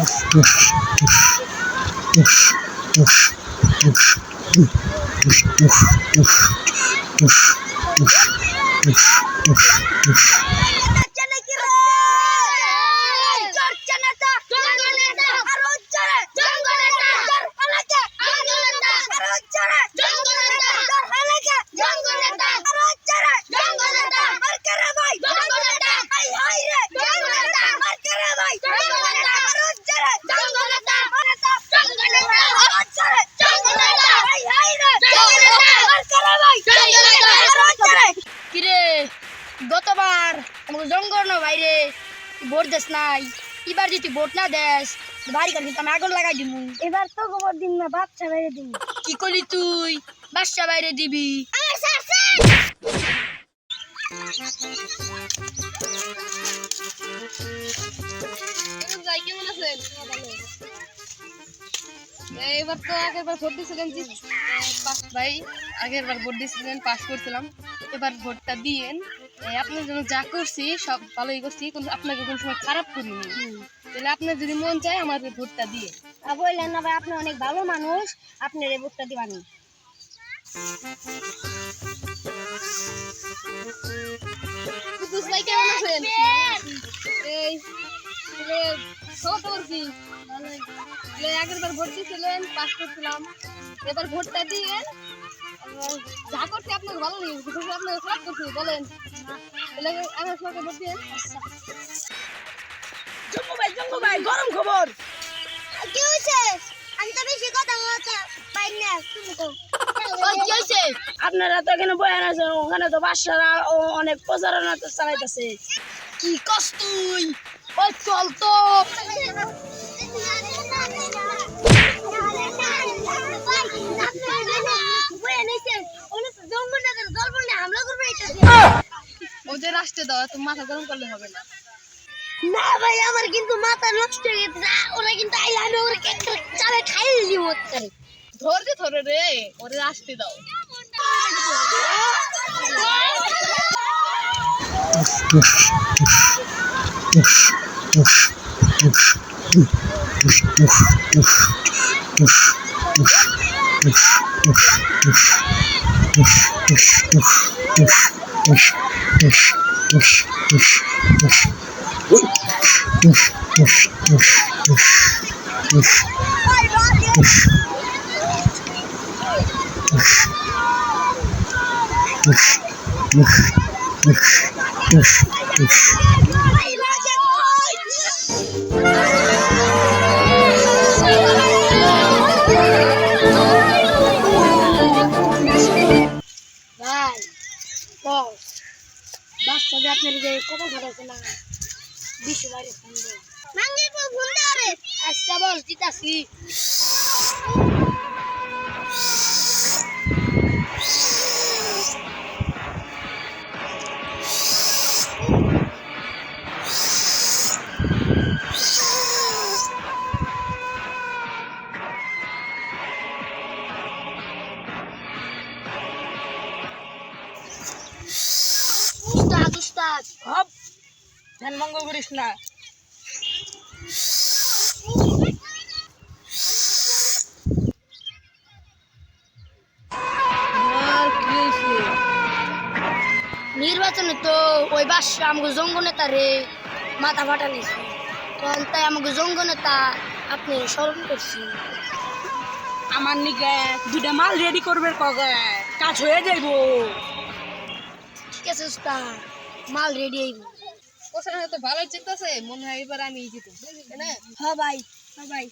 duş duş duş duş duş duş duş duş duş duş duş duş duş duş vote দেস নাই। এবার যদি vote না দেস বাড়ি কার কিন্তু আমি আগুন লাগাই দিব এবার তো গোবর দিন না বাচ্চা বাইরে দিন কি করলি তুই? বাচ্চা বাইরে দিবি। এবার তো আগের বার ভোট দিয়েছিলেন ভাই আগের বার ভোট দিয়েছিলেন পাস করছিলাম। এবার ভোটটা দিয়েন। আপনার জন্য যা করছি সব ভালোই করছি কিন্তু আপনাকে কোনো সময় খারাপ করিনি। তাহলে আপনার যদি মন চায় আমাকে ভোটটা দিয়ে। বললেন না ভাই আপনি অনেক ভালো মানুষ আপনার এই বুকটা দিবানি। ভাই কেমন আছেন? এই আগের বার ভোট দিয়েছিলেন পাস করছিলাম। এবার ভোটটা দিয়ে যা করছি আপনাকে ভালো কিন্তু আপনাকে খারাপ করছি বলেন। ভোট ভাই জম্মু ভাই গরম খবর। কি হয়েছে আমি তো বেশি কথা বলতে না তুমি তো আপনারা তো এখানে বয়ান আছেন ওখানে তো ও অনেক প্রচারণা তো চালাইতেছে। কি কস তুই? ওই চল তো। আসতে দাও তো মাথা গরম করলে হবে না। না ভাই আমার কিন্তু মাথা নষ্ট হয়ে গেছে। না, ওরা কিন্তু আইলে আমি কেক চালে খাই দিব করে ধরে ধরে রে ওদের আসতে দাও। duş, duş, duş. Duş, duş, duş, duş, duş, duş, duş, duş, duş, duş, duş, duş. যে আপনার যে কথা বলেছে না বিশ্ব বাইরে ফোন দেয়। আচ্ছা বল দিতাছি ধ্যান ভঙ্গ করিস না। নির্বাচনে তো ওই বাসা আমাকে জঙ্গ নেতা রে মাথা ফাটা নিছে। তখন তাই আমাকে জঙ্গ নেতা আপনি স্মরণ করছি আমার নিকে দুটা মাল রেডি করবে কগে কাজ হয়ে যাইবো। ঠিক আছে মাল রেডি হইব। ভালোই চিন্তাছে মনে হয় এবার আমি জিতব তাই না? হ ভাই হ ভাই।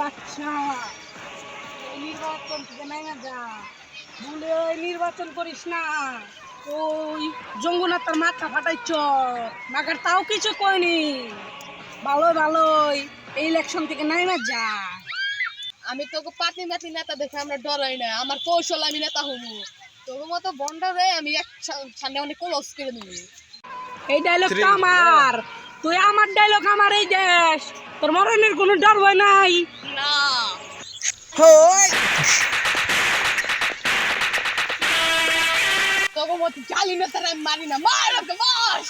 বাচ্চা নির্বাচন থেকে নাইমা যা। বলে ওই নির্বাচন করিস না। ওই জঙ্গনাথের মাথা ফাটাইছ। মাকার তাও কিছু কইনি। ভালো ভালোই। এই ইলেকশন থেকে নাই না যা। আমি তোকে পাতি মাতি নেতা দেখে আমরা ডরাই না আমার কৌশল আমি নেতা হব। তোর মতো বন্ডারে আমি এক সামনে অনেক ক্লোজ করে দেবো এই ডায়লগটা আমার। তুই আমার ডায়লগ আমার এই দেশ। তোর মরণের কোনো ডর ভয় নাই। না। হয় তো মতো জালি নেতারা আমি মারি না। মার ওকে মার।